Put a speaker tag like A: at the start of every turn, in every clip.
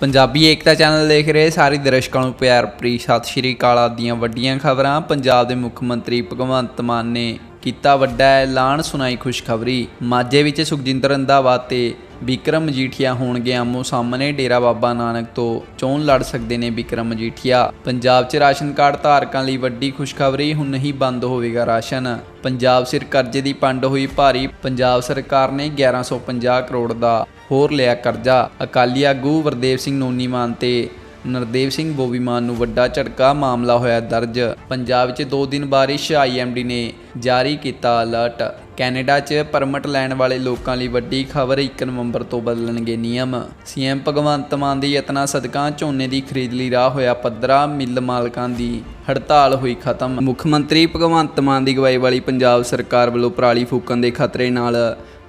A: ਪੰਜਾਬੀ ਏਕਤਾ channel ਦੇਖ ਰਹੇ ਸਾਰੇ ਦਰਸ਼ਕਾਂ ਨੂੰ ਪਿਆਰ ਭਰੀ ਸਤਿ ਸ਼੍ਰੀ ਅਕਾਲ ਆਦੀਆਂ ਵੱਡੀਆਂ ਖਬਰਾਂ। ਪੰਜਾਬ ਦੇ ਮੁੱਖ ਮੰਤਰੀ ਭਗਵੰਤ ਮਾਨ ਨੇ ਕੀਤਾ ਵੱਡਾ ਐਲਾਨ, ਸੁਣਾਈ ਖੁਸ਼ਖਬਰੀ। ਮਾਝੇ ਵਿੱਚ ਸੁਖਜਿੰਦਰ ਰੰਧਾਵਾ ਤੇ ਵਿਕਰਮ ਮਜੀਠੀਆ ਹੋਣਗੇ ਆਮੋ ਸਾਹਮਣੇ। ਡੇਰਾ ਬਾਬਾ ਨਾਨਕ ਤੋਂ ਚੋਣ ਲੜ ਸਕਦੇ ਨੇ ਵਿਕਰਮ ਮਜੀਠੀਆ ਪੰਜਾਬ 'ਚ ਰਾਸ਼ਨ ਕਾਰਡ ਧਾਰਕਾਂ ਲਈ ਵੱਡੀ ਖੁਸ਼ਖਬਰੀ, ਹੁਣ ਨਹੀਂ ਬੰਦ ਹੋਵੇਗਾ ਰਾਸ਼ਨ। ਪੰਜਾਬ ਸਿਰ ਕਰਜ਼ੇ ਦੀ ਪੰਡ ਹੋਈ ਭਾਰੀ। ਪੰਜਾਬ ਸਰਕਾਰ ਨੇ 1150 ਕਰੋੜ ਦਾ ਹੋਰ ਲਿਆ ਕਰਜ਼ਾ। ਅਕਾਲੀ ਆਗੂ ਵਰਦੇਵ ਸਿੰਘ ਨੋਨੀਮਾਨ ਤੇ ਨਰਦੇਵ ਸਿੰਘ ਬੋਬੀਮਾਨ ਨੂੰ ਵੱਡਾ ਝਟਕਾ ਮਾਮਲਾ ਹੋਇਆ ਦਰਜ। ਪੰਜਾਬ 'ਚ 2 ਦਿਨ ਬਾਰਿਸ਼ ਆਈਐਮਡੀ ਨੇ ਜਾਰੀ ਕੀਤਾ ਅਲਰਟ। ਕੈਨੇਡਾ 'ਚ ਪਰਮਿਟ ਲੈਣ ਵਾਲੇ ਲੋਕਾਂ ਲਈ ਵੱਡੀ ਖਬਰ 1 ਨਵੰਬਰ ਤੋਂ ਬਦਲਣਗੇ ਨਿਯਮ। ਸੀਐਮ ਭਗਵੰਤ ਮਾਨ ਦੇ ਯਤਨਾਂ ਸਦਕਾ ਝੋਨੇ ਦੀ ਖਰੀਦ ਲਈ ਰਾਹ ਹੋਇਆ ਪੱਧਰਾ ਮਿੱਲ ਮਾਲਕਾਂ ਦੀ ਹੜਤਾਲ ਹੋਈ ਖਤਮ। ਮੁੱਖ ਮੰਤਰੀ ਭਗਵੰਤ ਮਾਨ ਦੀ ਅਗਵਾਈ ਵਾਲੀ ਪੰਜਾਬ ਸਰਕਾਰ ਵੱਲੋਂ ਪਰਾਲੀ ਫੂਕਣ ਦੇ ਖਤਰੇ ਨਾਲ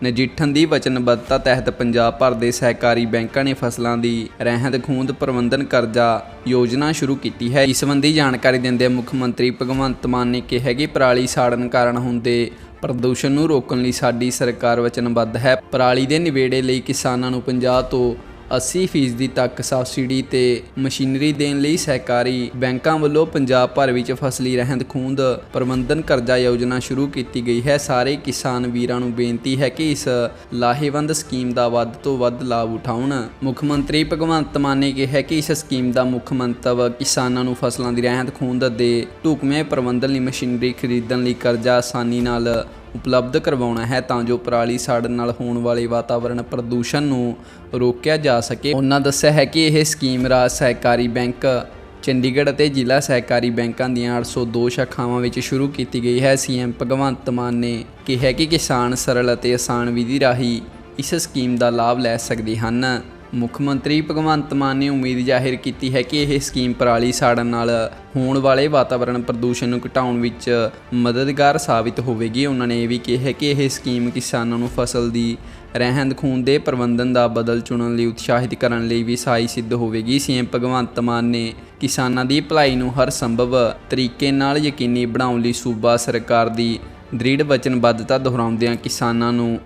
A: ਨਜਿੱਠਣ ਦੀ ਵਚਨਬੱਧਤਾ ਤਹਿਤ ਪੰਜਾਬ ਭਰ ਦੇ ਸਹਿਕਾਰੀ ਬੈਂਕਾਂ ਨੇ ਫਸਲਾਂ ਦੀ ਰਹਿੰਦ ਖੂੰਦ ਪ੍ਰਬੰਧਨ ਕਰਜ਼ਾ ਯੋਜਨਾ ਸ਼ੁਰੂ ਕੀਤੀ ਹੈ। ਇਸ ਸੰਬੰਧੀ ਜਾਣਕਾਰੀ ਦਿੰਦੇ ਮੁੱਖ ਮੰਤਰੀ ਭਗਵੰਤ ਮਾਨ ਨੇ ਕਿਹਾ ਕਿ ਪਰਾਲੀ ਸਾੜਨ ਕਾਰਨ ਹੁੰਦੇ ਪ੍ਰਦੂਸ਼ਣ ਨੂੰ ਰੋਕਣ ਲਈ ਸਾਡੀ ਸਰਕਾਰ ਵਚਨਬੱਧ ਹੈ। ਪਰਾਲੀ ਦੇ ਨਿਵੇੜੇ ਲਈ ਕਿਸਾਨਾਂ ਨੂੰ 50 ਤੋਂ 80% ਤੱਕ ਸਬਸਿਡੀ ਤੇ ਮਸ਼ੀਨਰੀ ਦੇਣ ਲਈ ਸਹਿਕਾਰੀ ਬੈਂਕਾਂ ਵੱਲੋਂ ਪੰਜਾਬ ਭਰ ਵਿੱਚ ਫਸਲੀ ਰਹਿੰਦ ਖੂੰਹਦ ਪ੍ਰਬੰਧਨ ਕਰਜ਼ਾ ਯੋਜਨਾ ਸ਼ੁਰੂ ਕੀਤੀ ਗਈ ਹੈ। ਸਾਰੇ ਕਿਸਾਨ ਵੀਰਾਂ ਨੂੰ ਬੇਨਤੀ ਹੈ ਕਿ ਇਸ ਲਾਹੇਵੰਦ ਸਕੀਮ ਦਾ ਵੱਧ ਤੋਂ ਵੱਧ ਲਾਭ ਉਠਾਉਣ। ਮੁੱਖ ਮੰਤਰੀ ਭਗਵੰਤ ਮਾਨ ਨੇ ਕਿਹਾ ਕਿ ਇਸ ਸਕੀਮ ਦਾ ਮੁੱਖ ਮੰਤਵ ਕਿਸਾਨਾਂ ਨੂੰ ਫਸਲਾਂ ਦੀ ਰਹਿੰਦ ਖੂੰਹਦ ਦੇ ਢੁਕਵੇਂ ਪ੍ਰਬੰਧਨ ਲਈ ਮਸ਼ੀਨਰੀ ਖਰੀਦਣ ਲਈ ਕਰਜ਼ਾ ਆਸਾਨੀ ਨਾਲ ਉਪਲਬਧ ਕਰਵਾਉਣਾ ਹੈ ਤਾਂ ਜੋ ਪਰਾਲੀ ਸਾੜਨ ਨਾਲ ਹੋਣ ਵਾਲੇ ਵਾਤਾਵਰਣ ਪ੍ਰਦੂਸ਼ਣ ਨੂੰ ਰੋਕਿਆ ਜਾ ਸਕੇ। ਉਹਨਾਂ ਦੱਸਿਆ ਹੈ ਕਿ ਇਹ ਸਕੀਮ ਰਾਜ ਸਹਿਕਾਰੀ ਬੈਂਕ, ਚੰਡੀਗੜ੍ਹ ਅਤੇ ਜ਼ਿਲ੍ਹਾ ਸਹਿਕਾਰੀ ਬੈਂਕਾਂ ਦੀਆਂ 802 ਸ਼ਾਖਾਵਾਂ ਵਿੱਚ ਸ਼ੁਰੂ ਕੀਤੀ ਗਈ ਹੈ। ਸੀਐਮ ਭਗਵੰਤ ਮਾਨ ਨੇ ਕਿਹਾ ਕਿ ਕਿਸਾਨ ਸਰਲ ਅਤੇ ਆਸਾਨ ਵਿਧੀ ਰਾਹੀਂ ਇਸ ਸਕੀਮ ਦਾ ਲਾਭ ਲੈ ਸਕਦੇ ਹਨ। ਮੁੱਖ ਮੰਤਰੀ ਭਗਵੰਤ ਮਾਨ ਨੇ ਉਮੀਦ ਜ਼ਾਹਿਰ ਕੀਤੀ ਹੈ ਕਿ ਇਹ ਸਕੀਮ ਪਰਾਲੀ ਸਾੜਨ ਨਾਲ ਹੋਣ ਵਾਲੇ ਵਾਤਾਵਰਣ ਪ੍ਰਦੂਸ਼ਣ ਨੂੰ ਘਟਾਉਣ ਵਿੱਚ ਮਦਦਗਾਰ ਸਾਬਿਤ ਹੋਵੇਗੀ। ਉਹਨਾਂ ਨੇ ਇਹ ਵੀ ਕਿਹਾ ਕਿ ਇਹ ਸਕੀਮ ਕਿਸਾਨਾਂ ਨੂੰ ਫਸਲ ਦੀ ਰਹਿੰਦ ਖੂੰਹਦ ਦੇ ਪ੍ਰਬੰਧਨ ਦਾ ਬਦਲ ਚੁਣਨ ਲਈ ਉਤਸ਼ਾਹਿਤ ਕਰਨ ਲਈ ਵੀ ਸਹਾਈ ਸਿੱਧ ਹੋਵੇਗੀ। ਸੀਐਮ ਭਗਵੰਤ ਮਾਨ ਨੇ ਕਿਸਾਨਾਂ ਦੀ ਭਲਾਈ ਨੂੰ ਹਰ ਸੰਭਵ ਤਰੀਕੇ ਨਾਲ ਯਕੀਨੀ ਬਣਾਉਣ ਲਈ ਸੂਬਾ ਸਰਕਾਰ ਦੀ ਦ੍ਰਿੜ ਵਚਨਬੱਧਤਾ ਦੁਹਰਾਉਂਦਿਆਂ ਕਿਸਾਨਾਂ ਨੂੰ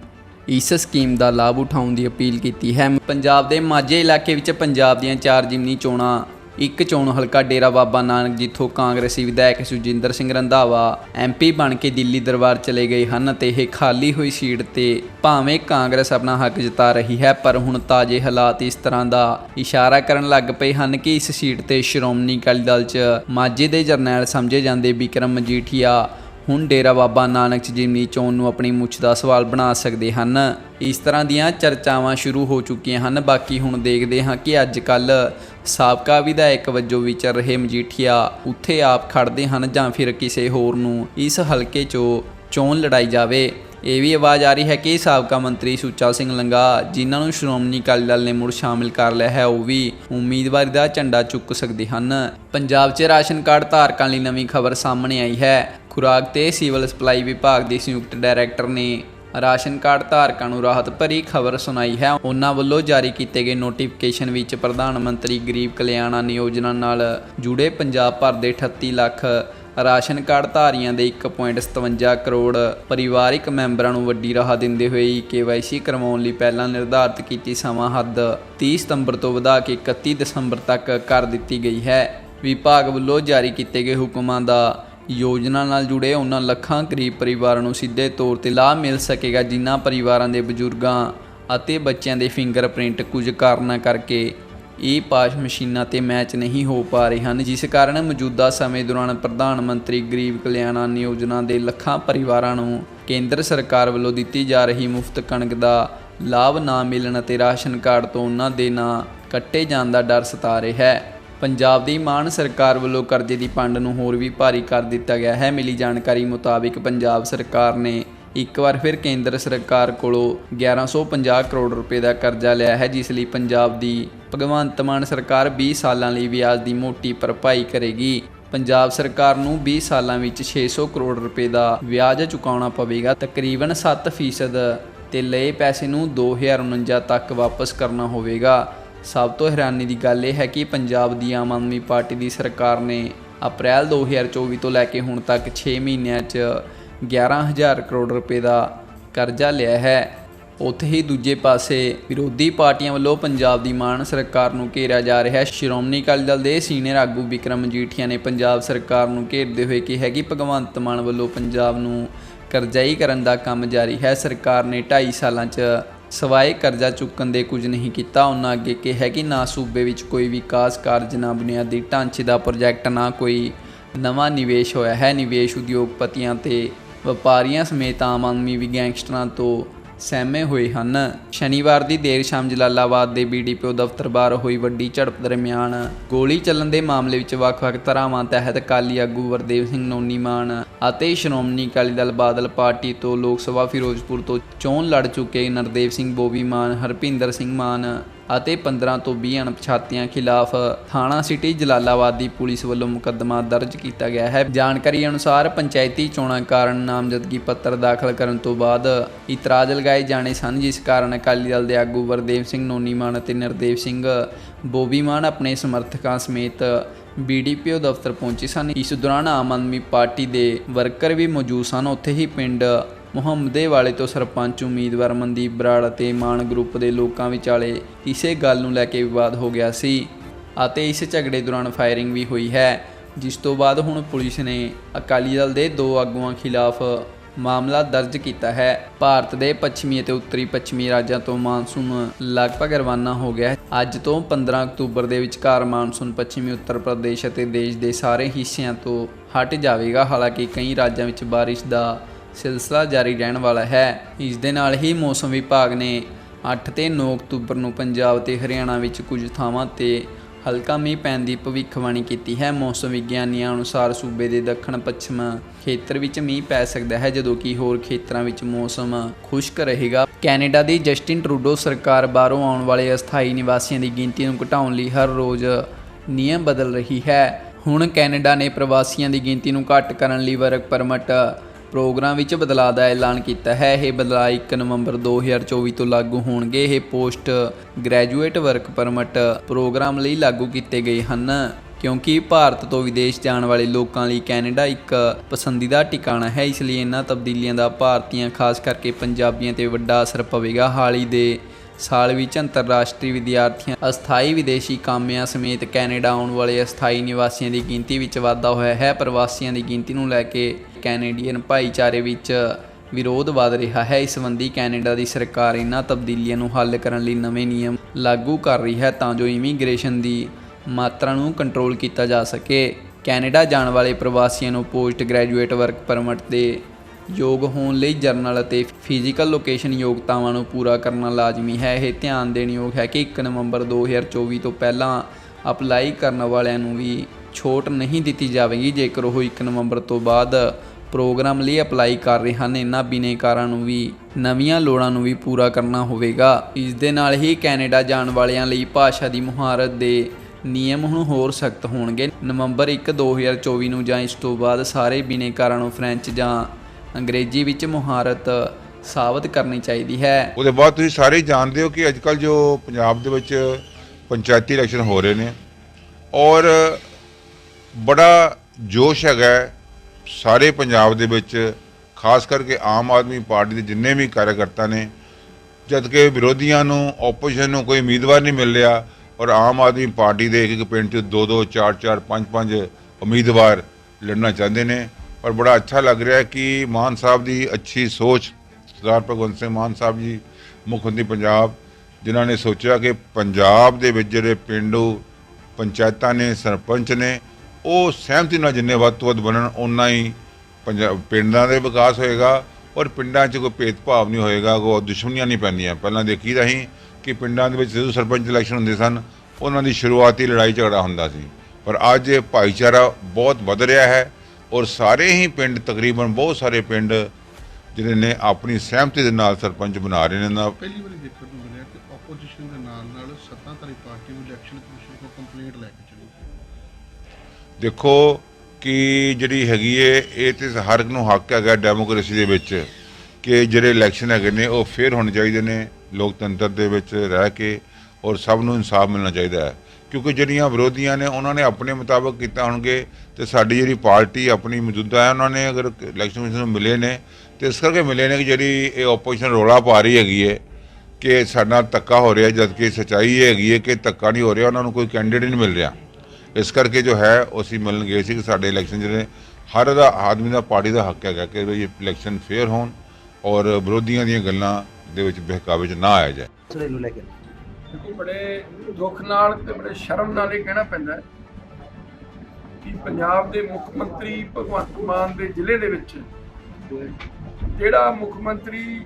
A: ਇਸ ਸਕੀਮ ਦਾ ਲਾਭ ਉਠਾਉਣ ਦੀ ਅਪੀਲ ਕੀਤੀ ਹੈ। ਪੰਜਾਬ ਦੇ ਮਾਝੇ ਇਲਾਕੇ ਵਿੱਚ ਪੰਜਾਬ ਦੀਆਂ ਚਾਰ ਜਿਮਨੀ ਚੋਣਾਂ, ਇੱਕ ਚੋਣ ਹਲਕਾ ਡੇਰਾ ਬਾਬਾ ਨਾਨਕ ਜਿੱਥੋਂ ਕਾਂਗਰਸੀ ਵਿਧਾਇਕ ਸੁਜਿੰਦਰ ਸਿੰਘ ਰੰਧਾਵਾ ਐਮਪੀ ਬਣ ਕੇ ਦਿੱਲੀ ਦਰਬਾਰ ਚਲੇ ਗਏ ਹਨ ਤੇ ਇਹ ਖਾਲੀ ਹੋਈ ਸੀਟ ਤੇ ਭਾਵੇਂ ਕਾਂਗਰਸ ਆਪਣਾ ਹੱਕ ਜਤਾ ਰਹੀ ਹੈ, ਪਰ ਹੁਣ ਤਾਜ਼ੇ ਹਾਲਾਤ ਇਸ ਤਰ੍ਹਾਂ ਦਾ ਇਸ਼ਾਰਾ ਕਰਨ ਲੱਗ ਪਏ ਹਨ ਕਿ ਇਸ ਸੀਟ ਤੇ ਸ਼੍ਰੋਮਣੀ ਅਕਾਲੀ ਦਲ 'ਚ ਮਾਝੇ ਦੇ ਜਰਨੈਲ ਸਮਝੇ ਜਾਂਦੇ ਵਿਕਰਮ ਮਜੀਠੀਆ ਹੁਣ ਡੇਰਾ ਬਾਬਾ ਨਾਨਕ ਚ ਜਿਮਨੀ ਚੋਣ ਨੂੰ ਆਪਣੀ ਮੁੱਛ ਦਾ ਸਵਾਲ ਬਣਾ ਸਕਦੇ ਹਨ। ਇਸ ਤਰ੍ਹਾਂ ਦੀਆਂ ਚਰਚਾਵਾਂ ਸ਼ੁਰੂ ਹੋ ਚੁੱਕੀਆਂ ਹਨ। ਬਾਕੀ ਹੁਣ ਦੇਖਦੇ ਹਾਂ ਕਿ ਅੱਜ ਕੱਲ ਸਾਬਕਾ ਵਿਧਾਇਕ ਵਜੋਂ ਵਿਚਰ ਰਹੇ ਮਜੀਠੀਆ ਉੱਥੇ ਆਪ ਖੜਦੇ ਹਨ ਜਾਂ ਫਿਰ ਕਿਸੇ ਹੋਰ ਨੂੰ ਇਸ ਹਲਕੇ 'ਚੋਂ ਚੋਣ ਲੜਾਈ ਜਾਵੇ। ਇਹ ਵੀ ਆਵਾਜ਼ ਆ ਰਹੀ ਹੈ ਕਿ ਸਾਬਕਾ ਮੰਤਰੀ ਸੁੱਚਾ ਸਿੰਘ ਲੰਗਾ, ਜਿਨ੍ਹਾਂ ਨੂੰ ਸ਼੍ਰੋਮਣੀ ਅਕਾਲੀ ਦਲ ਨੇ ਮੁੜ ਸ਼ਾਮਿਲ ਕਰ ਲਿਆ ਹੈ, ਉਹ ਵੀ ਉਮੀਦਵਾਰੀ ਦਾ ਝੰਡਾ ਚੁੱਕ ਸਕਦੇ ਹਨ। ਪੰਜਾਬ 'ਚ ਰਾਸ਼ਨ ਕਾਰਡ ਧਾਰਕਾਂ ਲਈ ਨਵੀਂ ਖਬਰ ਸਾਹਮਣੇ ਆਈ ਹੈ। ਖੁਰਾਕ ਤੇ ਸਿਵਲ ਸਪਲਾਈ ਵਿਭਾਗ ਦੇ ਸੰਯੁਕਤ ਡਾਇਰੈਕਟਰ ਨੇ ਰਾਸ਼ਨ ਕਾਰਡ ਧਾਰਕਾਂ ਨੂੰ ਰਾਹਤ ਭਰੀ ਖਬਰ ਸੁਣਾਈ ਹੈ। ਉਹਨਾਂ ਵੱਲੋਂ ਜਾਰੀ ਕੀਤੇ ਗਏ ਨੋਟੀਫਿਕੇਸ਼ਨ ਵਿੱਚ ਪ੍ਰਧਾਨ ਮੰਤਰੀ ਗਰੀਬ ਕਲਿਆਣ ਯੋਜਨਾ ਨਾਲ ਜੁੜੇ ਪੰਜਾਬ ਭਰ ਦੇ 38 ਲੱਖ ਰਾਸ਼ਨ ਕਾਰਡ ਧਾਰੀਆਂ ਦੇ 1.57 ਕਰੋੜ ਪਰਿਵਾਰਿਕ ਮੈਂਬਰਾਂ ਨੂੰ ਵੱਡੀ ਰਾਹਤ ਦਿੰਦੇ ਹੋਏ ਕੇਵਾਈਸੀ ਕਰਵਾਉਣ ਲਈ ਪਹਿਲਾਂ ਨਿਰਧਾਰਤ ਕੀਤੀ ਸਮਾਂ ਹੱਦ 30 ਸਤੰਬਰ ਤੋਂ ਵਧਾ ਕੇ 31 ਦਸੰਬਰ ਤੱਕ ਕਰ ਦਿੱਤੀ ਗਈ ਹੈ। ਵਿਭਾਗ ਵੱਲੋਂ ਜਾਰੀ ਕੀਤੇ ਗਏ ਹੁਕਮਾਂ ਦਾ ਯੋਜਨਾ ਨਾਲ ਜੁੜੇ ਉਹਨਾਂ ਲੱਖਾਂ ਗਰੀਬ ਪਰਿਵਾਰਾਂ ਨੂੰ ਸਿੱਧੇ ਤੌਰ ਤੇ ਲਾਭ ਮਿਲ ਸਕੇਗਾ, ਜਿਨ੍ਹਾਂ ਪਰਿਵਾਰਾਂ ਦੇ ਬਜ਼ੁਰਗਾਂ ਅਤੇ ਬੱਚਿਆਂ ਦੇ ਫਿੰਗਰਪ੍ਰਿੰਟ ਕੁਝ ਕਾਰਨਾਂ ਕਰਕੇ ਇਹ ਪਾਸ਼ ਮਸ਼ੀਨਾਂ ਤੇ ਮੈਚ ਨਹੀਂ ਹੋ ਪਾ ਰਹੇ ਹਨ, ਜਿਸ ਕਾਰਨ ਮੌਜੂਦਾ ਸਮੇਂ ਦੌਰਾਨ ਪ੍ਰਧਾਨ ਮੰਤਰੀ ਗਰੀਬ ਕਲਿਆਣ ਯੋਜਨਾ ਦੇ ਲੱਖਾਂ ਪਰਿਵਾਰਾਂ ਨੂੰ ਕੇਂਦਰ ਸਰਕਾਰ ਵੱਲੋਂ ਦਿੱਤੀ ਜਾ ਰਹੀ ਮੁਫਤ ਕਣਕ ਦਾ ਲਾਭ ਨਾ ਮਿਲਣ ਅਤੇ ਰਾਸ਼ਨ ਕਾਰਡ ਤੋਂ ਉਹਨਾਂ ਦੇ ਨਾਂ ਕੱਟੇ ਜਾਣ ਦਾ ਡਰ ਸਤਾ ਰਿਹਾ ਹੈ। ਪੰਜਾਬ ਦੀ ਮਾਨ ਸਰਕਾਰ ਵੱਲੋਂ ਕਰਜ਼ੇ ਦੀ ਪੰਡ ਨੂੰ ਹੋਰ ਵੀ ਭਾਰੀ ਕਰ ਦਿੱਤਾ ਗਿਆ ਹੈ। ਮਿਲੀ ਜਾਣਕਾਰੀ ਮੁਤਾਬਿਕ ਪੰਜਾਬ ਸਰਕਾਰ ਨੇ ਇੱਕ ਵਾਰ ਫਿਰ ਕੇਂਦਰ ਸਰਕਾਰ ਕੋਲੋਂ 1150 ਕਰੋੜ ਰੁਪਏ ਦਾ ਕਰਜ਼ਾ ਲਿਆ ਹੈ, ਜਿਸ ਲਈ ਪੰਜਾਬ ਦੀ ਭਗਵੰਤ ਮਾਨ ਸਰਕਾਰ 20 ਸਾਲਾਂ ਲਈ ਵਿਆਜ ਦੀ ਮੋਟੀ ਭਰਪਾਈ ਕਰੇਗੀ। ਪੰਜਾਬ ਸਰਕਾਰ ਨੂੰ 20 ਸਾਲਾਂ ਵਿੱਚ 600 ਕਰੋੜ ਰੁਪਏ ਦਾ ਵਿਆਜ ਚੁਕਾਉਣਾ ਪਵੇਗਾ। ਤਕਰੀਬਨ 7% ਤੇ ਲਏ ਪੈਸੇ ਨੂੰ 2049 ਤੱਕ ਵਾਪਸ ਕਰਨਾ ਹੋਵੇਗਾ। ਸਭ ਤੋਂ ਹੈਰਾਨੀ ਦੀ ਗੱਲ ਇਹ ਹੈ ਕਿ ਪੰਜਾਬ ਦੀ ਆਮ ਆਦਮੀ ਪਾਰਟੀ ਦੀ ਸਰਕਾਰ ਨੇ ਅਪ੍ਰੈਲ 2024 ਤੋਂ ਲੈ ਕੇ ਹੁਣ ਤੱਕ 6 ਮਹੀਨਿਆਂ 'ਚ 11000 ਕਰੋੜ ਰੁਪਏ ਦਾ ਕਰਜ਼ਾ ਲਿਆ ਹੈ। ਉੱਥੇ ਹੀ ਦੂਜੇ ਪਾਸੇ ਵਿਰੋਧੀ ਪਾਰਟੀਆਂ ਵੱਲੋਂ ਪੰਜਾਬ ਦੀ ਮਾਨ ਸਰਕਾਰ ਨੂੰ ਘੇਰਿਆ ਜਾ ਰਿਹਾ ਹੈ। ਸ਼੍ਰੋਮਣੀ ਅਕਾਲੀ ਦਲ ਦੇ ਸੀਨੀਅਰ ਆਗੂ ਵਿਕਰਮ ਮਜੀਠੀਆ ਨੇ ਪੰਜਾਬ ਸਰਕਾਰ ਨੂੰ ਘੇਰਦੇ ਹੋਏ ਕਿਹਾ ਕਿ ਭਗਵੰਤ ਮਾਨ ਵੱਲੋਂ ਪੰਜਾਬ ਨੂੰ ਕਰਜ਼ਾਈ ਕਰਨ ਦਾ ਕੰਮ ਜਾਰੀ ਹੈ। ਸਰਕਾਰ ਨੇ 2.5 ਸਾਲਾਂ 'ਚ ਸਵਾਏ ਕਰਜ਼ਾ ਚੁੱਕਣ ਦੇ ਕੁਝ ਨਹੀਂ ਕੀਤਾ। ਉਹਨਾਂ ਅੱਗੇ ਕਿਹਾ ਕਿ ਨਾ ਸੂਬੇ ਵਿੱਚ ਕੋਈ ਵਿਕਾਸ ਕਾਰਜ, ਨਾ ਬੁਨਿਆਦੀ ਢਾਂਚੇ ਦਾ ਪ੍ਰੋਜੈਕਟ, ਨਾ ਕੋਈ ਨਵਾਂ ਨਿਵੇਸ਼ ਹੋਇਆ ਹੈ। ਨਿਵੇਸ਼ ਉਦਯੋਗਪਤੀਆਂ ਤੇ ਵਪਾਰੀਆਂ ਸਮੇਤ ਆਮ ਆਦਮੀ ਵੀ ਗੈਂਗਸਟਰਾਂ ਤੋਂ ਸਹਿਮੇ ਹੋਏ ਹਨ। ਸ਼ਨੀਵਾਰ ਦੀ ਦੇਰ ਸ਼ਾਮ ਜਲਾਲਾਬਾਦ ਦੇ ਬੀਡੀਪੀਓ ਦਫ਼ਤਰ ਬਾਹਰ ਹੋਈ ਵੱਡੀ ਝੜਪ ਦਰਮਿਆਨ ਗੋਲੀ ਚੱਲਣ ਦੇ ਮਾਮਲੇ ਵਿੱਚ ਵੱਖ-ਵੱਖ ਧਾਰਾਵਾਂ ਤਹਿਤ ਕਾਲੀ ਆਗੂ ਵਰਦੇਵ ਸਿੰਘ ਨੋਨੀ ਮਾਨ ਅਤੇ ਸ਼੍ਰੋਮਣੀ ਅਕਾਲੀ ਦਲ ਬਾਦਲ ਪਾਰਟੀ ਤੋਂ ਲੋਕ ਸਭਾ ਫਿਰੋਜ਼ਪੁਰ ਤੋਂ ਚੋਣ ਲੜ ਚੁੱਕੇ ਨਰਦੇਵ ਸਿੰਘ ਬੋਬੀ ਮਾਨ, ਹਰਪਿੰਦਰ ਸਿੰਘ ਮਾਨ ਅਤੇ 15 ਤੋਂ 20 ਅਣਪਛਾਤਿਆਂ ਖਿਲਾਫ ਥਾਣਾ ਸਿਟੀ ਜਲਾਲਾਬਾਦ ਦੀ ਪੁਲਿਸ ਵੱਲੋਂ ਮੁਕੱਦਮਾ ਦਰਜ ਕੀਤਾ ਗਿਆ ਹੈ। ਜਾਣਕਾਰੀ ਅਨੁਸਾਰ ਪੰਚਾਇਤੀ ਚੋਣਾਂ ਕਾਰਨ ਨਾਮਜ਼ਦਗੀ ਪੱਤਰ ਦਾਖਲ ਕਰਨ ਤੋਂ ਬਾਅਦ ਇਤਰਾਜ਼ ਲਗਾਏ ਜਾਣੇ ਸਨ, ਜਿਸ ਕਾਰਨ ਅਕਾਲੀ ਦਲ ਦੇ ਆਗੂ ਵਰਦੇਵ ਸਿੰਘ ਨੋਨੀਮਾਨ ਅਤੇ ਨਰਦੇਵ ਸਿੰਘ ਬੋਬੀਮਾਨ ਆਪਣੇ ਸਮਰਥਕਾਂ ਸਮੇਤ ਬੀਡੀਪੀਓ ਦਫ਼ਤਰ ਪਹੁੰਚੇ ਸਨ। ਇਸ ਦੌਰਾਨ ਆਮ ਆਦਮੀ ਪਾਰਟੀ ਦੇ ਵਰਕਰ ਵੀ ਮੌਜੂਦ ਸਨ। ਉੱਥੇ ਹੀ ਪਿੰਡ ਮੁਹੰਮਦੇ ਵਾਲੇ ਤੋਂ ਸਰਪੰਚ, ਉਮੀਦਵਾਰ, ਮਨਦੀਪ ਬਰਾੜ ਅਤੇ ਮਾਨ ਗਰੁੱਪ ਦੇ ਲੋਕਾਂ ਵਿਚਾਲੇ ਇਸੇ ਗੱਲ ਨੂੰ ਲੈ ਕੇ ਵਿਵਾਦ ਹੋ ਗਿਆ ਸੀ ਅਤੇ ਇਸ ਝਗੜੇ ਦੌਰਾਨ ਫਾਇਰਿੰਗ ਵੀ ਹੋਈ ਹੈ, ਜਿਸ ਤੋਂ ਬਾਅਦ ਹੁਣ ਪੁਲਿਸ ਨੇ ਅਕਾਲੀ ਦਲ ਦੇ ਦੋ ਆਗੂਆਂ ਖਿਲਾਫ ਮਾਮਲਾ ਦਰਜ ਕੀਤਾ ਹੈ। ਭਾਰਤ ਦੇ ਪੱਛਮੀ ਅਤੇ ਉੱਤਰੀ ਪੱਛਮੀ ਰਾਜਾਂ ਤੋਂ ਮਾਨਸੂਨ ਲਗਭਗ ਰਵਾਨਾ ਹੋ ਗਿਆ ਹੈ। ਅੱਜ ਤੋਂ 15 ਅਕਤੂਬਰ ਦੇ ਵਿਚਕਾਰ ਮਾਨਸੂਨ ਪੱਛਮੀ, ਉੱਤਰ ਪ੍ਰਦੇਸ਼ ਅਤੇ ਦੇਸ਼ ਦੇ ਸਾਰੇ ਹਿੱਸਿਆਂ ਤੋਂ ਹਟ ਜਾਵੇਗਾ। ਹਾਲਾਂਕਿ ਕਈ ਰਾਜਾਂ ਵਿੱਚ ਬਾਰਿਸ਼ ਦਾ ਸਿਲਸਿਲਾ ਜਾਰੀ ਰਹਿਣ ਵਾਲਾ ਹੈ। ਇਸ ਦੇ ਨਾਲ ਹੀ ਮੌਸਮ ਵਿਭਾਗ ਨੇ 8 ਤੇ 9 ਅਕਤੂਬਰ ਨੂੰ ਪੰਜਾਬ ਤੇ ਹਰਿਆਣਾ ਵਿੱਚ ਕੁਝ ਥਾਵਾਂ ਤੇ ਹਲਕਾ ਮੀਂਹ ਪੈਣ ਦੀ ਭਵਿੱਖਬਾਣੀ ਕੀਤੀ ਹੈ। ਮੌਸਮ ਵਿਗਿਆਨੀਆਂ ਅਨੁਸਾਰ ਸੂਬੇ ਦੇ ਦੱਖਣ ਪੱਛਮ ਖੇਤਰ ਵਿੱਚ ਮੀਂਹ ਪੈ ਸਕਦਾ ਹੈ, ਜਦੋਂ ਕਿ ਹੋਰ ਖੇਤਰਾਂ ਵਿੱਚ ਮੌਸਮ ਖੁਸ਼ਕ ਰਹੇਗਾ। ਕੈਨੇਡਾ ਦੀ ਜਸਟਿਨ ਟਰੂਡੋ ਸਰਕਾਰ ਬਾਹਰੋਂ ਆਉਣ ਵਾਲੇ ਅਸਥਾਈ ਨਿਵਾਸੀਆਂ ਦੀ ਗਿਣਤੀ ਨੂੰ ਘਟਾਉਣ ਲਈ ਹਰ ਰੋਜ਼ ਨਿਯਮ ਬਦਲ ਰਹੀ ਹੈ। ਹੁਣ ਕੈਨੇਡਾ ਨੇ ਪ੍ਰਵਾਸੀਆਂ ਦੀ ਗਿਣਤੀ ਨੂੰ ਘੱਟ ਕਰਨ ਲਈ ਵਰਕ ਪਰਮਿਟ ਪ੍ਰੋਗਰਾਮ ਵਿੱਚ ਬਦਲਾਅ ਦਾ ਐਲਾਨ ਕੀਤਾ ਹੈ। ਇਹ ਬਦਲਾਅ 1 ਨਵੰਬਰ 2024 ਤੋਂ ਲਾਗੂ ਹੋਣਗੇ। ਇਹ post graduate work permit program ਲਈ ਲਾਗੂ ਕੀਤੇ ਗਏ ਹਨ, ਕਿਉਂਕਿ ਭਾਰਤ ਤੋਂ ਵਿਦੇਸ਼ ਜਾਣ ਵਾਲੇ ਲੋਕਾਂ ਲਈ ਕੈਨੇਡਾ ਇੱਕ ਪਸੰਦੀਦਾ ਟਿਕਾਣਾ ਹੈ। ਇਸ ਲਈ ਇਹਨਾਂ ਤਬਦੀਲੀਆਂ ਦਾ ਭਾਰਤੀਆਂ, ਖਾਸ ਕਰਕੇ ਪੰਜਾਬੀਆਂ ਤੇ ਵੱਡਾ ਅਸਰ ਪਵੇਗਾ। ਹਾਲ ਹੀ ਦੇ ਸਾਲ ਵਿੱਚ ਅੰਤਰਰਾਸ਼ਟਰੀ ਵਿਦਿਆਰਥੀਆਂ ਅਸਥਾਈ ਵਿਦੇਸ਼ੀ ਕਾਮਿਆਂ ਸਮੇਤ ਕੈਨੇਡਾ ਆਉਣ ਵਾਲੇ ਅਸਥਾਈ ਨਿਵਾਸੀਆਂ ਦੀ ਗਿਣਤੀ ਵਿੱਚ ਵਾਧਾ ਹੋਇਆ ਹੈ। ਪ੍ਰਵਾਸੀਆਂ ਦੀ ਗਿਣਤੀ ਨੂੰ ਲੈ ਕੇ ਕੈਨੇਡੀਅਨ ਭਾਈਚਾਰੇ ਵਿੱਚ ਵਿਰੋਧ ਵਧ ਰਿਹਾ ਹੈ। ਇਸ ਸੰਬੰਧੀ ਕੈਨੇਡਾ ਦੀ ਸਰਕਾਰ ਇਹਨਾਂ ਤਬਦੀਲੀਆਂ ਨੂੰ ਹੱਲ ਕਰਨ ਲਈ ਨਵੇਂ ਨਿਯਮ ਲਾਗੂ ਕਰ ਰਹੀ ਹੈ ਤਾਂ ਜੋ ਇਮੀਗ੍ਰੇਸ਼ਨ ਦੀ ਮਾਤਰਾ ਨੂੰ ਕੰਟਰੋਲ ਕੀਤਾ ਜਾ ਸਕੇ। ਕੈਨੇਡਾ ਜਾਣ ਵਾਲੇ ਪ੍ਰਵਾਸੀਆਂ ਨੂੰ ਪੋਸਟ ਗ੍ਰੈਜੂਏਟ ਵਰਕ ਪਰਮਿਟ ਦੇ ਯੋਗ ਹੋਣ ਲਈ ਜਰਨਲ ਅਤੇ ਫਿਜ਼ੀਕਲ ਲੋਕੇਸ਼ਨ ਯੋਗਤਾਵਾਂ ਨੂੰ ਪੂਰਾ ਕਰਨਾ ਲਾਜ਼ਮੀ ਹੈ। ਇਹ ਧਿਆਨ ਦੇਣ ਯੋਗ ਹੈ ਕਿ 1 ਨਵੰਬਰ 2024 ਤੋਂ ਪਹਿਲਾਂ ਅਪਲਾਈ ਕਰਨ ਵਾਲਿਆਂ ਨੂੰ ਵੀ ਛੋਟ ਨਹੀਂ ਦਿੱਤੀ ਜਾਵੇਗੀ, ਜੇਕਰ ਉਹ 1 ਨਵੰਬਰ ਤੋਂ ਬਾਅਦ ਪ੍ਰੋਗਰਾਮ ਲਈ ਅਪਲਾਈ ਕਰ ਰਹੇ ਹਨ ਇਹਨਾਂ ਬਿਨੇਕਾਰਾਂ ਨੂੰ ਵੀ, ਨਵੀਆਂ ਲੋੜਾਂ ਨੂੰ ਵੀ ਪੂਰਾ ਕਰਨਾ ਹੋਵੇਗਾ। ਇਸ ਦੇ ਨਾਲ ਹੀ ਕੈਨੇਡਾ ਜਾਣ ਵਾਲਿਆਂ ਲਈ ਭਾਸ਼ਾ ਦੀ ਮੁਹਾਰਤ ਦੇ ਨਿਯਮ ਹੁਣ ਹੋਰ ਸਖਤ ਹੋਣਗੇ। ਨਵੰਬਰ 1 2024 ਨੂੰ ਜਾਂ ਇਸ ਤੋਂ ਬਾਅਦ ਸਾਰੇ ਬਿਨੇਕਾਰਾਂ ਨੂੰ ਫ੍ਰੈਂਚ ਜਾਂ ਅੰਗਰੇਜ਼ੀ ਵਿੱਚ ਮੁਹਾਰਤ ਸਾਬਤ ਕਰਨੀ ਚਾਹੀਦੀ ਹੈ।
B: ਉਹਦੇ ਬਾਅਦ ਤੁਸੀਂ ਸਾਰੇ ਜਾਣਦੇ ਹੋ ਕਿ ਅੱਜਕੱਲ ਜੋ ਪੰਜਾਬ ਦੇ ਵਿੱਚ ਪੰਚਾਇਤੀ ਇਲੈਕਸ਼ਨ ਹੋ ਰਹੇ ਨੇ ਔਰ ਬੜਾ ਜੋਸ਼ ਹੈਗਾ ਸਾਰੇ ਪੰਜਾਬ ਦੇ ਵਿੱਚ, ਖਾਸ ਕਰਕੇ ਆਮ ਆਦਮੀ ਪਾਰਟੀ ਦੇ ਜਿੰਨੇ ਵੀ ਕਾਰਜਕਰਤਾ ਨੇ, ਜਦ ਕਿ ਵਿਰੋਧੀਆਂ ਨੂੰ ਆਪੋਜੀਸ਼ਨ ਨੂੰ ਕੋਈ ਉਮੀਦਵਾਰ ਨਹੀਂ ਮਿਲ ਰਿਹਾ ਔਰ ਆਮ ਆਦਮੀ ਪਾਰਟੀ ਦੇ ਇੱਕ ਇੱਕ ਪਿੰਡ 'ਚ ਦੋ ਦੋ ਚਾਰ ਚਾਰ ਪੰਜ ਪੰਜ ਉਮੀਦਵਾਰ ਲੜਨਾ ਚਾਹੁੰਦੇ ਨੇ ਔਰ ਬੜਾ ਅੱਛਾ ਲੱਗ ਰਿਹਾ ਕਿ ਮਾਨ ਸਾਹਿਬ ਦੀ ਅੱਛੀ ਸੋਚ, ਸਰਦਾਰ ਭਗਵੰਤ ਸਿੰਘ ਮਾਨ ਸਾਹਿਬ ਜੀ, ਮੁੱਖ ਮੰਤਰੀ ਪੰਜਾਬ, ਜਿਨ੍ਹਾਂ ਨੇ ਸੋਚਿਆ ਕਿ ਪੰਜਾਬ ਦੇ ਵਿੱਚ ਜਿਹੜੇ ਪਿੰਡੂ ਪੰਚਾਇਤਾਂ ਨੇ, ਸਰਪੰਚ ਨੇ ਉਹ ਸਹਿਮਤੀ ਨਾਲ ਜਿੰਨੇ ਵੱਧ ਤੋਂ ਵੱਧ ਬਣਨ, ਓਨਾ ਹੀ ਪੰਜਾਬ, ਪਿੰਡਾਂ ਦੇ ਵਿਕਾਸ ਹੋਏਗਾ ਔਰ ਪਿੰਡਾਂ 'ਚ ਕੋਈ ਭੇਦਭਾਵ ਨਹੀਂ ਹੋਏਗਾ, ਕੋਈ ਦੁਸ਼ਮਣੀਆਂ ਨਹੀਂ ਪੈਂਦੀਆਂ। ਪਹਿਲਾਂ ਦੇਖੀ ਤਾਂ ਅਸੀਂ ਕਿ ਪਿੰਡਾਂ ਦੇ ਵਿੱਚ ਜਦੋਂ ਸਰਪੰਚ ਇਲੈਕਸ਼ਨ ਹੁੰਦੇ ਸਨ, ਉਹਨਾਂ ਦੀ ਸ਼ੁਰੂਆਤੀ ਲੜਾਈ ਝਗੜਾ ਹੁੰਦਾ ਸੀ। ਪਰ ਅੱਜ ਇਹ ਭਾਈਚਾਰਾ ਬਹੁਤ ਵਧ ਰਿਹਾ ਹੈ ਔਰ ਸਾਰੇ ਹੀ ਪਿੰਡ, ਤਕਰੀਬਨ ਬਹੁਤ ਸਾਰੇ ਪਿੰਡ ਜਿਹੜੇ ਨੇ ਆਪਣੀ ਸਹਿਮਤੀ ਦੇ ਨਾਲ ਸਰਪੰਚ ਬਣਾ ਰਹੇ ਨੇ ਨਾ।
C: ਪਹਿਲੀ ਵਾਰੀ ਦੇਖਣ ਨੂੰ ਮਿਲਿਆ ਕਿ ਆਪੋਜੀਸ਼ਨ ਦੇ ਨਾਲ ਨਾਲ ਸੱਤਾਧਾਰੀ ਪਾਰਟੀ ਵੀ ਇਲੈਕਸ਼ਨ ਕਮਿਸ਼ਨ ਕੋਲ ਕੰਪਲੇਂਟ ਲੈ ਕੇ
B: ਦੇਖੋ ਕਿ ਜਿਹੜੀ ਹੈਗੀ ਏ, ਇਹ ਤੇ ਹਰ ਇੱਕ ਨੂੰ ਹੱਕ ਹੈਗਾ ਡੈਮੋਕ੍ਰੇਸੀ ਦੇ ਵਿੱਚ ਕਿ ਜਿਹੜੇ ਇਲੈਕਸ਼ਨ ਹੈਗੇ ਨੇ, ਉਹ ਫੇਅਰ ਹੋਣੇ ਚਾਹੀਦੇ ਨੇ, ਲੋਕਤੰਤਰ ਦੇ ਵਿੱਚ ਰਹਿ ਕੇ ਔਰ ਸਭ ਨੂੰ ਇਨਸਾਫ ਮਿਲਣਾ ਚਾਹੀਦਾ ਹੈ। ਕਿਉਂਕਿ ਜਿਹੜੀਆਂ ਵਿਰੋਧੀਆਂ ਨੇ, ਉਹਨਾਂ ਨੇ ਆਪਣੇ ਮੁਤਾਬਕ ਕੀਤਾ ਹੋਣਗੇ ਤੇ ਸਾਡੀ ਜਿਹੜੀ ਪਾਰਟੀ ਆਪਣੀ ਮੌਜੂਦਾ ਹੈ, ਉਹਨਾਂ ਨੇ ਅਗਰ ਇਲੈਕਸ਼ਨ ਕਮਿਸ਼ਨ ਨੂੰ ਮਿਲੇ ਨੇ, ਤੇ ਇਸ ਕਰਕੇ ਮਿਲੇ ਨੇ ਕਿ ਜਿਹੜੀ ਇਹ ਆਪੋਜੀਸ਼ਨ ਰੋਲਾ ਪਾ ਰਹੀ ਹੈਗੀ ਹੈ ਕਿ ਸਾਡਾ ਨਾਲ ਧੱਕਾ ਹੋ ਰਿਹਾ, ਜਦਕਿ ਸੱਚਾਈ ਇਹ ਹੈਗੀ ਹੈ ਕਿ ਧੱਕਾ ਨਹੀਂ ਹੋ ਰਿਹਾ, ਉਹਨਾਂ ਨੂੰ ਕੋਈ ਕੈਂਡੀਡੇਟ ਨਹੀਂ ਮਿਲ ਰਿਹਾ। ਇਸ ਕਰਕੇ ਜੋ ਹੈ ਅਸੀਂ ਮਿਲਣ ਗਏ ਸੀ ਕਿ ਸਾਡੇ ਇਲੈਕਸ਼ਨ ਜਿਹੜੇ ਹਰ ਦਾ ਆਦਮੀ ਦਾ ਪਾਰਟੀ ਦਾ ਹੱਕ ਹੈਗਾ ਕਿ ਵੀ ਇਹ ਇਲੈਕਸ਼ਨ ਫੇਅਰ ਹੋਣ ਔਰ ਵਿਰੋਧੀਆਂ ਦੀਆਂ ਗੱਲਾਂ ਦੇ ਵਿੱਚ ਬਹਿਕਾਵੇ 'ਚ ਨਾ ਆਇਆ ਜਾਏ
D: ਮਸਲੇ ਨੂੰ ਲੈ ਕੇ
E: ਦੇਖੋ ਬੜੇ ਦੁੱਖ ਨਾਲ ਤੇ ਬੜੇ ਸ਼ਰਮ ਨਾਲ ਇਹ ਕਹਿਣਾ ਪੈਂਦਾ ਹੈ ਕਿ ਪੰਜਾਬ ਦੇ ਮੁੱਖ ਮੰਤਰੀ ਭਗਵੰਤ ਮਾਨ ਦੇ ਜ਼ਿਲ੍ਹੇ ਦੇ ਵਿੱਚ ਜਿਹੜਾ ਮੁੱਖ ਮੰਤਰੀ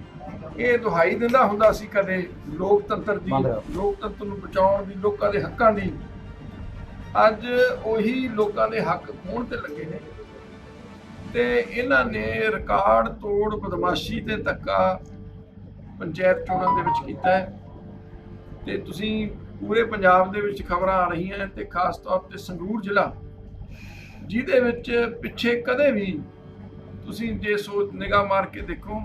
E: ਇਹ ਦੁਹਾਈ ਦਿੰਦਾ ਹੁੰਦਾ ਸੀ ਕਦੇ ਲੋਕਤੰਤਰ ਦੀ। ਲੋਕਤੰਤਰ ਨੂੰ ਬਚਾਉਣ ਦੀ ਲੋਕਾਂ ਦੇ ਹੱਕਾਂ ਦੀ ਅੱਜ ਉਹੀ ਲੋਕਾਂ ਦੇ ਹੱਕ ਖੋਹਣ ਤੇ ਲੱਗੇ ਨੇ। ਤੇ ਇਹਨਾਂ ਨੇ ਰਿਕਾਰਡ ਤੋੜ, ਬਦਮਾਸ਼ੀ ਤੇ ਧੱਕਾ ਪੰਚਾਇਤ ਚੋਣਾਂ ਦੇ ਵਿੱਚ ਕੀਤਾ ਹੈ। ਤੇ ਤੁਸੀਂ ਪੂਰੇ ਪੰਜਾਬ ਦੇ ਵਿੱਚ ਖਬਰਾਂ ਆ ਰਹੀਆਂ ਤੇ ਖਾਸ ਤੌਰ ਤੇ ਸੰਗਰੂਰ ਜ਼ਿਲ੍ਹਾ, ਜਿਹਦੇ ਵਿੱਚ ਪਿੱਛੇ ਕਦੇ ਵੀ ਤੁਸੀਂ ਜੇ ਸੋਚ ਨਿਗਾਹ ਮਾਰ ਕੇ ਦੇਖੋ,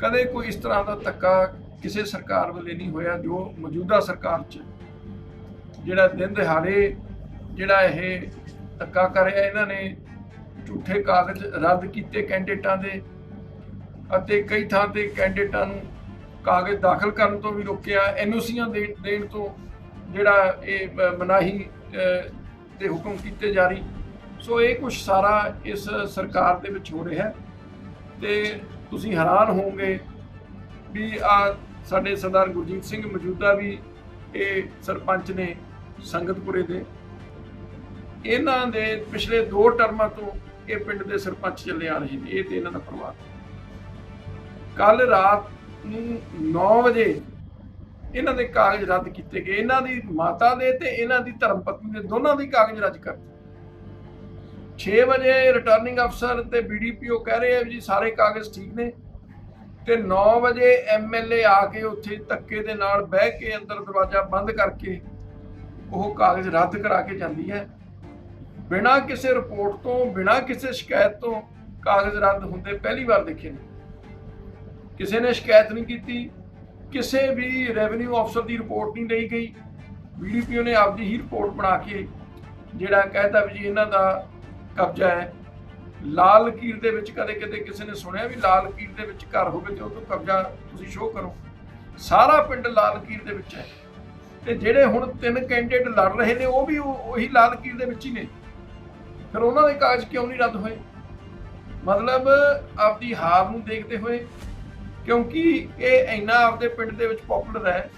E: ਕਦੇ ਕੋਈ ਇਸ ਤਰ੍ਹਾਂ ਦਾ ਧੱਕਾ ਕਿਸੇ ਸਰਕਾਰ ਵੱਲੇ ਨਹੀਂ ਹੋਇਆ, ਜੋ ਮੌਜੂਦਾ ਸਰਕਾਰ 'ਚ ਜਿਹੜਾ ਦਿਨ ਦਿਹਾੜੇ ਜਿਹੜਾ ਇਹ ਧੱਕਾ ਕਰਿਆ, ਇਹਨਾਂ ਨੇ ਝੂਠੇ ਕਾਗਜ਼ ਰੱਦ ਕੀਤੇ ਕੈਂਡੀਡੇਟਾਂ ਦੇ ਅਤੇ ਕਈ ਥਾਂ ਤੇ ਕੈਂਡੀਡੇਟਾਂ ਨੂੰ ਕਾਗਜ਼ ਦਾਖਲ ਕਰਨ ਤੋਂ ਵੀ ਰੋਕਿਆ। ਐਨਓਸੀਆਂ ਦੇ ਦੇਣ ਤੋਂ ਜਿਹੜਾ ਇਹ ਮਨਾਹੀ ਦੇ ਹੁਕਮ ਕੀਤੇ ਜਾਰੀ ਸੋ ਇਹ ਕੁਝ ਸਾਰਾ ਇਸ ਸਰਕਾਰ ਦੇ ਵਿੱਚ ਹੋ ਰਿਹਾ। ਹੈ ਤੇ ਤੁਸੀਂ ਹੈਰਾਨ ਹੋਵੋਗੇ ਵੀ ਆ ਸਾਡੇ ਸਰਦਾਰ ਗੁਰਜੀਤ ਸਿੰਘ ਮੌਜੂਦਾ ਵੀ ਇਹ ਸਰਪੰਚ ਨੇ ਸੰਗਤਪੁਰੇ ਦੇ ਇਹਨਾਂ ਦੇ ਪਿਛਲੇ ਦੋ ਟਰਮਾਂ ਤੋਂ ਇਹ ਪਿੰਡ ਦੇ ਸਰਪੰਚ ਚੱਲੇ ਆ ਰਹੇ ਨੇ, ਇਹ ਤੇ ਇਹਨਾਂ ਦਾ ਪਰਿਵਾਰ। ਕੱਲ ਰਾਤ ਨੂੰ 9 ਵਜੇ ਇਹਨਾਂ ਦੇ ਕਾਗਜ਼ ਰੱਦ ਕੀਤੇ ਗਏ। ਇਹਨਾਂ ਦੀ ਮਾਤਾ ਦੇ ਤੇ ਇਹਨਾਂ ਦੀ ਧਰਮ ਪਤਨੀ ਦੇ ਦੋਨਾਂ ਦੀ ਕਾਗਜ਼ ਰੱਦ ਕਰ 6 ਵਜੇ ਰਿਟਰਨਿੰਗ ਅਫਸਰ ਤੇ ਬੀਡੀਪੀਓ ਕਹਿ ਰਹੇ ਆ ਜੀ ਸਾਰੇ ਕਾਗਜ਼ ਠੀਕ ਨੇ। ਤੇ 9 ਵਜੇ ਐਮਐਲਏ ਆ ਕੇ ਉੱਥੇ ਧੱਕੇ ਦੇ ਨਾਲ ਬਹਿ ਕੇ ਅੰਦਰ ਦਰਵਾਜ਼ਾ ਬੰਦ ਕਰਕੇ ਉਹ ਕਾਗਜ਼ ਰੱਦ ਕਰਾ ਕੇ ਜਾਂਦੀ ਹੈ। ਬਿਨਾਂ ਕਿਸੇ ਰਿਪੋਰਟ ਤੋਂ, ਬਿਨਾਂ ਕਿਸੇ ਸ਼ਿਕਾਇਤ ਤੋਂ ਕਾਗਜ਼ ਰੱਦ ਹੁੰਦੇ ਪਹਿਲੀ ਵਾਰ ਦੇਖੇ ਨੇ। ਕਿਸੇ ਨੇ ਸ਼ਿਕਾਇਤ ਨਹੀਂ ਕੀਤੀ, ਕਿਸੇ ਵੀ ਰੈਵਨਿਊ ਅਫਸਰ ਦੀ ਰਿਪੋਰਟ ਨਹੀਂ ਲਈ ਗਈ। ਬੀਡੀਪੀਓ ਨੇ ਆਪਦੀ ਹੀ ਰਿਪੋਰਟ ਬਣਾ ਕੇ ਜਿਹੜਾ ਕਹਿਤਾ ਵੀ ਜੀ ਇਹਨਾਂ ਦਾ ਕਬਜ਼ਾ ਹੈ, ਲਾਲ ਕੀਰ ਦੇ ਵਿੱਚ ਕਦੇ ਕਦੇ ਕਿਸੇ ਨੇ ਸੁਣਿਆ ਵੀ ਲਾਲ ਕੀਰ ਦੇ ਵਿੱਚ ਘਰ ਹੋਵੇ ਤੇ ਉਹ ਤੋਂ ਕਬਜ਼ਾ ਤੁਸੀਂ ਸ਼ੋਅ ਕਰੋ। ਸਾਰਾ ਪਿੰਡ ਲਾਲ ਕੀਰ ਦੇ ਵਿੱਚ ਹੈ। ਤੇ ਜਿਹੜੇ ਹੁਣ ਤਿੰਨ ਕੈਂਡੀਡੇਟ ਲੜ ਰਹੇ ਨੇ, ਉਹ ਵੀ ਉਹੀ ਲਾਲ ਕੀਰ ਦੇ ਵਿੱਚ ਹੀ ਨੇ। ਫਿਰ ਉਹਨਾਂ ਦੇ ਕਾਗਜ਼ ਕਿਉਂ ਨਹੀਂ ਰੱਦ ਹੋਏ? ਮਤਲਬ ਆਪਦੀ ਹਾਰ ਨੂੰ ਦੇਖਦੇ ਹੋਏ, ਕਿਉਂਕਿ ਇਹ ਇੰਨਾ ਆਪਦੇ ਪਿੰਡ ਦੇ ਵਿੱਚ ਪਪੂਲਰ ਹੈ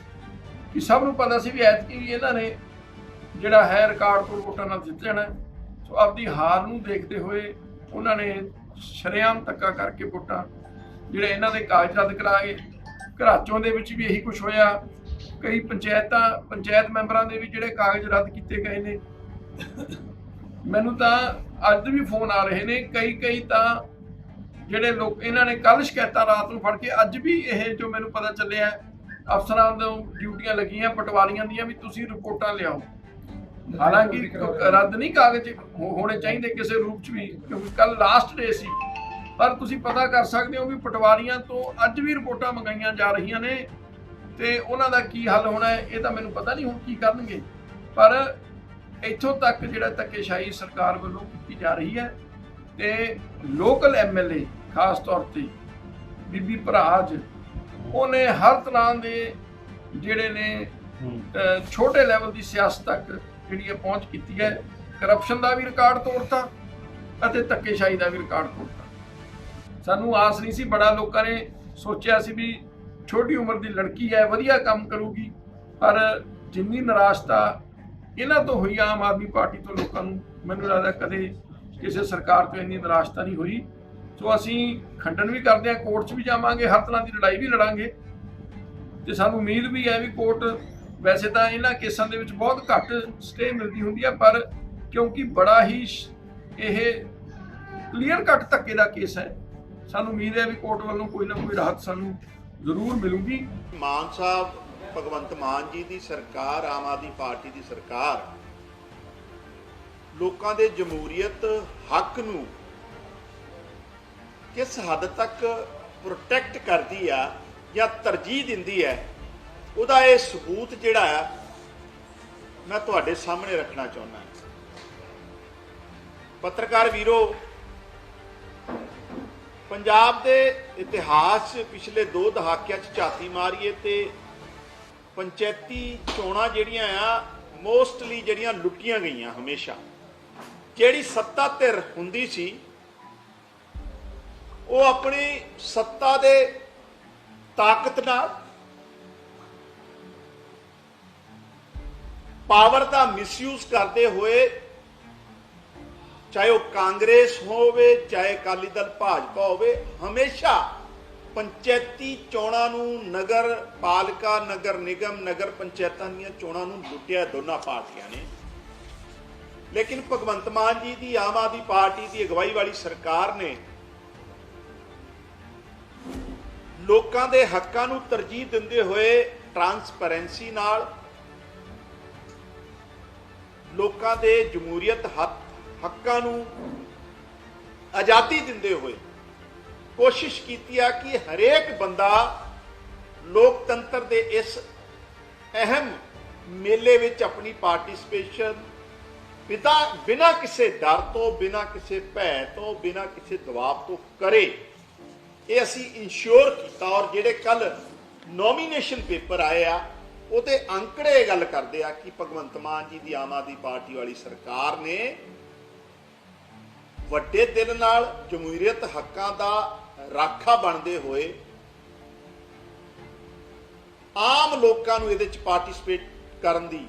E: ਕਿ ਸਭ ਨੂੰ ਪਤਾ ਸੀ ਵੀ ਐਤਕੀ ਵੀ ਇਹਨਾਂ ਨੇ ਜਿਹੜਾ ਹੈ ਰਿਕਾਰਡ ਤੋਂ ਵੋਟਾਂ ਨਾਲ ਜਿੱਤ ਜਾਣਾ ਸੋ ਆਪਦੀ ਹਾਰ ਨੂੰ ਦੇਖਦੇ ਹੋਏ ਉਹਨਾਂ ਨੇ ਸ਼ਰੇਆਮ ਧੱਕਾ ਕਰਕੇ ਵੋਟਾਂ ਜਿਹੜੇ ਇਹਨਾਂ ਦੇ ਕਾਗਜ਼ ਰੱਦ ਕਰਾਏ। ਘਰਾਚੋਂ ਦੇ ਵਿੱਚ ਵੀ ਇਹੀ ਕੁਝ ਹੋਇਆ। ਕਈ ਪੰਚਾਇਤਾਂ, ਪੰਚਾਇਤ ਮੈਂਬਰਾਂ ਦੇ ਵੀ ਜਿਹੜੇ ਕਾਗਜ਼ ਰੱਦ ਕੀਤੇ ਗਏ ਨੇ। ਮੈਨੂੰ ਤਾਂ ਅੱਜ ਵੀ ਫੋਨ ਆ ਰਹੇ ਨੇ ਕਈ ਕਈ ਤਾਂ ਜਿਹੜੇ ਲੋਕ ਇਹਨਾਂ ਨੇ ਕੱਲ ਸ਼ਿਕਾਇਤਾਂ ਰਾਤ ਨੂੰ ਫੜ ਕੇ ਅੱਜ ਵੀ ਇਹ ਜੋ ਮੈਨੂੰ ਪਤਾ ਚੱਲਿਆ ਅਫਸਰਾਂ ਤੋਂ ਡਿਊਟੀਆਂ ਲੱਗੀਆਂ ਪਟਵਾਰੀਆਂ ਦੀਆਂ ਵੀ ਤੁਸੀਂ ਰਿਪੋਰਟਾਂ ਲਿਆਓ। ਹਾਲਾਂਕਿ ਰੱਦ ਨਹੀਂ ਕਾਗਜ਼ ਹੋਣੇ ਚਾਹੀਦੇ ਕਿਸੇ ਰੂਪ ਚ ਵੀ ਕਿਉਂਕਿ ਕੱਲ ਲਾਸਟ ਡੇ ਸੀ। ਪਰ ਤੁਸੀਂ ਪਤਾ ਕਰ ਸਕਦੇ ਹੋ ਵੀ ਪਟਵਾਰੀਆਂ ਤੋਂ ਅੱਜ ਵੀ ਰਿਪੋਰਟਾਂ ਮੰਗਾਈਆਂ ਜਾ ਰਹੀਆਂ ਨੇ ਤੇ ਉਹਨਾਂ ਦਾ ਕੀ ਹੱਲ ਹੋਣਾ ਹੈ ਇਹ ਤਾਂ ਮੈਨੂੰ ਪਤਾ ਨਹੀਂ ਹੁਣ ਕੀ ਕਰਨਗੇ। ਪਰ ਇੱਥੋਂ ਤੱਕ ਜਿਹੜਾ ਧੱਕੇਸ਼ਾਹੀ ਸਰਕਾਰ ਵੱਲੋਂ ਕੀਤੀ ਜਾ ਰਹੀ ਹੈ ਤੇ ਲੋਕਲ ਐਮਐਲਏ ਖਾਸ ਤੌਰ ਤੇ ਬੀਬੀ ਭਰਾਜ ਉਹਨੇ ਹਰ ਤਰ੍ਹਾਂ ਦੇ ਜਿਹੜੇ ਨੇ ਛੋਟੇ ਲੈਵਲ ਦੀ ਸਿਆਸਤ ਤੱਕ ਜਿਹੜੀ ਹੈ ਪਹੁੰਚ ਕੀਤੀ ਹੈ। ਕਰਪਸ਼ਨ ਦਾ ਵੀ ਰਿਕਾਰਡ ਤੋੜਤਾ ਅਤੇ ਧੱਕੇਸ਼ਾਹੀ ਦਾ ਵੀ ਰਿਕਾਰਡ ਤੋੜਤਾ। ਸਾਨੂੰ ਆਸ ਨਹੀਂ ਸੀ ਬੜਾ ਲੋਕਾਂ ਨੇ ਸੋਚਿਆ ਸੀ ਵੀ ਛੋਟੀ ਉਮਰ ਦੀ ਲੜਕੀ ਹੈ ਵਧੀਆ ਕੰਮ ਕਰੂਗੀ ਪਰ ਜਿੰਨੀ ਨਿਰਾਸ਼ਤਾ ਇਹਨਾਂ ਤੋਂ ਹੋਈ ਆਮ ਆਦਮੀ ਪਾਰਟੀ ਤੋਂ ਲੋਕਾਂ ਨੂੰ ਮੈਨੂੰ ਲੱਗਦਾ ਕਦੇ ਕਿਸੇ ਸਰਕਾਰ ਤੋਂ ਇੰਨੀ ਨਿਰਾਸ਼ਤਾ ਨਹੀਂ ਹੋਈ। ਸੋ ਅਸੀਂ ਖੰਡਨ ਵੀ ਕਰਦੇ ਹਾਂ, ਕੋਰਟ 'ਚ ਵੀ ਜਾਵਾਂਗੇ, ਹਰ ਤਰ੍ਹਾਂ ਦੀ ਲੜਾਈ ਵੀ ਲੜਾਂਗੇ। ਤੇ ਸਾਨੂੰ ਉਮੀਦ ਵੀ ਹੈ ਵੀ ਕੋਰਟ ਵੈਸੇ ਤਾਂ ਇਹਨਾਂ ਕੇਸਾਂ ਦੇ ਵਿੱਚ ਬਹੁਤ ਘੱਟ ਸਟੇ ਮਿਲਦੀ ਹੁੰਦੀ ਹੈ ਪਰ ਕਿਉਂਕਿ ਬੜਾ ਹੀ ਇਹ ਕਲੀਅਰ ਕੱਟ ਧੱਕੇ ਦਾ ਕੇਸ ਹੈ। ਸਾਨੂੰ ਉਮੀਦ ਹੈ ਵੀ ਕੋਰਟ ਵੱਲੋਂ ਕੋਈ ਨਾ ਕੋਈ ਰਾਹਤ ਸਾਨੂੰ ਜ਼ਰੂਰ ਮਿਲੂਗੀ।
F: ਮਾਨ ਸਾਹਿਬ ਭਗਵੰਤ ਮਾਨ ਜੀ ਦੀ ਸਰਕਾਰ, ਆਮ ਆਦਮੀ ਪਾਰਟੀ ਦੀ ਸਰਕਾਰ, ਲੋਕਾਂ ਦੇ ਜਮਹੂਰੀਅਤ ਹੱਕ ਨੂੰ ਕਿਸ ਹੱਦ ਤੱਕ ਪ੍ਰੋਟੈਕਟ ਕਰਦੀ ਆ ਜਾਂ ਤਰਜੀਹ ਦਿੰਦੀ ਹੈ, ਉਹਦਾ ਇਹ ਸਬੂਤ ਜਿਹੜਾ ਹੈ ਮੈਂ ਤੁਹਾਡੇ ਸਾਹਮਣੇ ਰੱਖਣਾ ਚਾਹੁੰਦਾ ਪੱਤਰਕਾਰ ਵੀਰੋ, ਪੰਜਾਬ ਦੇ ਇਤਿਹਾਸ ਪਿਛਲੇ ਦੋ ਦਹਾਕਿਆਂ 'ਚ ਝਾਤੀ ਮਾਰੀਏ ਤੇ ਪੰਚਾਇਤੀ ਚੋਣਾਂ ਜਿਹੜੀਆਂ ਆ ਮੋਸਟਲੀ ਜਿਹੜੀਆਂ ਲੁੱਟੀਆਂ ਗਈਆਂ ਹਮੇਸ਼ਾ। ਜਿਹੜੀ ਸੱਤਾ ਧਿਰ ਹੁੰਦੀ ਸੀ, ਉਹ ਆਪਣੀ ਸੱਤਾ ਦੇ ਤਾਕਤ ਨਾਲ ਪਾਵਰ ਦਾ ਮਿਸਯੂਜ਼ ਕਰਦੇ ਹੋਏ, ਚਾਹੇ ਉਹ ਕਾਂਗਰਸ ਹੋਵੇ, ਚਾਹੇ ਅਕਾਲੀ ਦਲ ਭਾਜਪਾ ਹੋਵੇ, ਹਮੇਸ਼ਾ ਪੰਚਾਇਤੀ ਚੋਣਾਂ ਨੂੰ ਨਗਰ ਪਾਲਿਕਾ, ਨਗਰ ਨਿਗਮ, ਨਗਰ ਪੰਚਾਇਤਾਂ ਦੀਆਂ ਚੋਣਾਂ ਨੂੰ ਲੁੱਟਿਆ ਦੋਨਾਂ ਪਾਰਟੀਆਂ ਨੇ। ਲੇਕਿਨ ਭਗਵੰਤ ਮਾਨ ਜੀ ਦੀ, ਆਮ ਆਦਮੀ ਪਾਰਟੀ ਦੀ ਅਗਵਾਈ ਵਾਲੀ ਸਰਕਾਰ ਨੇ ਲੋਕਾਂ ਦੇ ਹੱਕਾਂ ਨੂੰ ਤਰਜੀਹ ਦਿੰਦੇ ਹੋਏ ਟਰਾਂਸਪੈਰੈਂਸੀ ਨਾਲ ਲੋਕਾਂ ਦੇ ਜਮਹੂਰੀਅਤ ਹੱਕ ਹੱਕਾਂ ਨੂੰ ਆਜ਼ਾਦੀ ਦਿੰਦੇ ਹੋਏ ਕੋਸ਼ਿਸ਼ ਕੀਤੀ ਆ ਕਿ ਹਰੇਕ ਬੰਦਾ ਲੋਕਤੰਤਰ ਦੇ ਇਸ ਅਹਿਮ ਮੇਲੇ ਵਿੱਚ ਆਪਣੀ ਪਾਰਟਿਸਪੇਸ਼ਨ ਪਿਤਾ ਬਿਨਾਂ ਕਿਸੇ ਡਰ ਤੋਂ, ਬਿਨਾਂ ਕਿਸੇ ਭੈ ਤੋਂ, ਬਿਨਾਂ ਕਿਸੇ ਦਬਾਅ ਤੋਂ ਕਰੇ। ਇਹ ਅਸੀਂ ਇਨਸ਼ੋਰ ਕੀਤਾ ਔਰ ਜਿਹੜੇ ਕੱਲ ਨੋਮੀਨੇਸ਼ਨ ਪੇਪਰ ਆਏ ਆ, ਉਹਦੇ ਅੰਕੜੇ ਇਹ ਗੱਲ ਕਰਦੇ ਆ ਕਿ ਭਗਵੰਤ ਮਾਨ ਜੀ ਦੀ ਆਮ ਆਦਮੀ ਪਾਰਟੀ ਵਾਲੀ ਸਰਕਾਰ ਨੇ ਵੱਡੇ ਦਿਲ ਨਾਲ ਜਮਹੂਰੀਅਤ ਹੱਕਾਂ ਦਾ ਰਾਖਾ ਬਣਦੇ ਹੋਏ ਆਮ ਲੋਕਾਂ ਨੂੰ ਇਹਦੇ ਚ ਪਾਰਟਿਸਿਪੇਟ ਕਰਨ ਦੀ,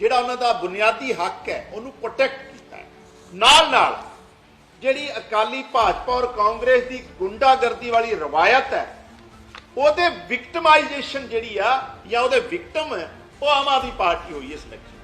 F: ਜਿਹੜਾ ਉਹਨਾਂ ਦਾ ਬੁਨਿਆਦੀ ਹੱਕ ਹੈ, ਉਹਨੂੰ ਪ੍ਰੋਟੈਕਟ ਕੀਤਾ ਹੈ। ਨਾਲ ਨਾਲ ਜਿਹੜੀ ਅਕਾਲੀ ਭਾਜਪਾ ਔਰ ਕਾਂਗਰਸ ਦੀ ਗੁੰਡਾਗਰਦੀ ਵਾਲੀ ਰਵਾਇਤ ਹੈ, ਉਹਦੇ ਵਿਕਟਮਾਈਜੇਸ਼ਨ ਜਿਹੜੀ ਆ ਜਾਂ ਉਹਦੇ ਵਿਕਟਮ ਹੈ, ਉਹ ਆਮ ਆਦਮੀ ਪਾਰਟੀ ਹੋਈ ਇਸ ਇਲੈਕਸ਼ਨ